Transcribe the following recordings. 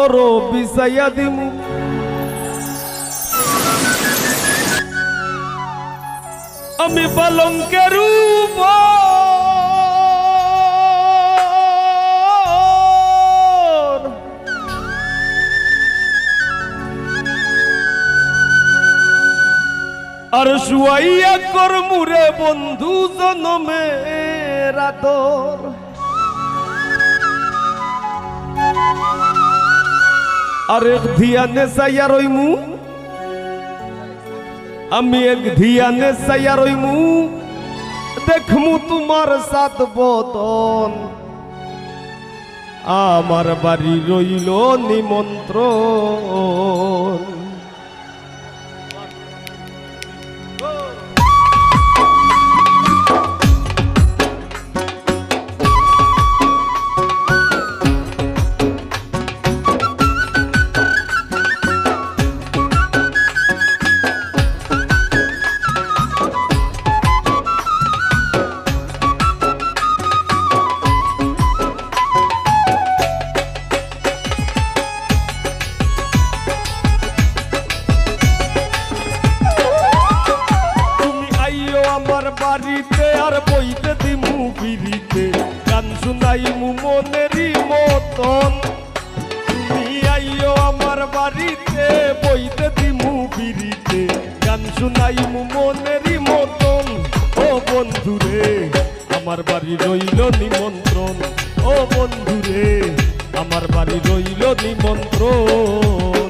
মুসাইয়া দিমু আমি পালঙ্কের আর শুয়াইয়া কর মুরে বন্ধু জনমে রাতর আর এক ধিয়ানে সাইয়া রইমু আমি এক ধিয়ানে সাইয়া রইমু দেখমু তোমার সাত বদন। আমার বাড়ি রইল নিমন্ত্রণ। গান শুনাইমু মনেরই মতন। তুমি আইও আমার বাড়িতে, বইতে দিমু বিড়িতে। গান শুনাইমু মনেরই মতন। ও বন্ধুরে, আমার বাড়ি রইল নিমন্ত্রণ। ও বন্ধুরে, আমার বাড়ি রইল নিমন্ত্রণ।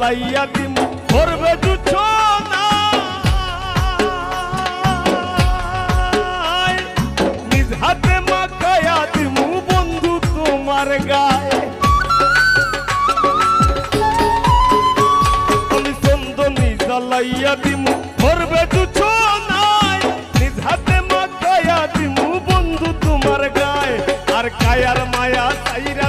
জ্বালাইয়া দিম করবে জুছনা নিজ হাতে মাখায়া দিমু বন্ধু তোমার গায়ে। আমি চন্দনী জ্বালাইয়া দিমু করবে জুছনায় নিজ হাতে মাখায়া দিমু বন্ধু তোমার গায়ে। আর কায়ার মায়া সাইরা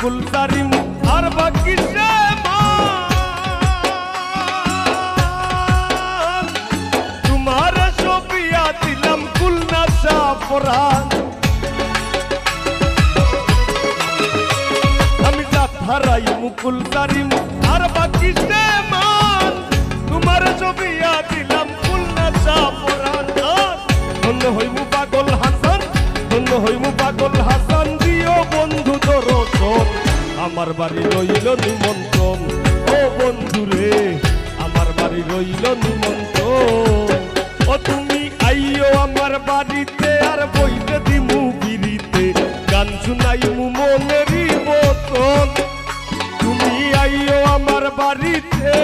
ফুলদারিম আর বাকি তোমার সপিয়া দিলাম কুলনা সাপরান আমি যা হারাই মুকুল দারিম আর বাকি মান তোমার সপিয়া দিলাম কুলনা সাপরান ধন্য হইমু পাগল হাসান, ধন্য হইমু পাগল হাসান। বন্ধু দরশন আমার বাড়ি রইল নিমন্ত্রণ। ও বন্ধু রে আমার বাড়ি রইল নিমন্ত্রণ। ও তুমি আইও আমার বাড়িতে, আর বইতে দিমু বিড়িতে গান শুনাইমু মনেরই মতন তুমি আইও আমার বাড়িতে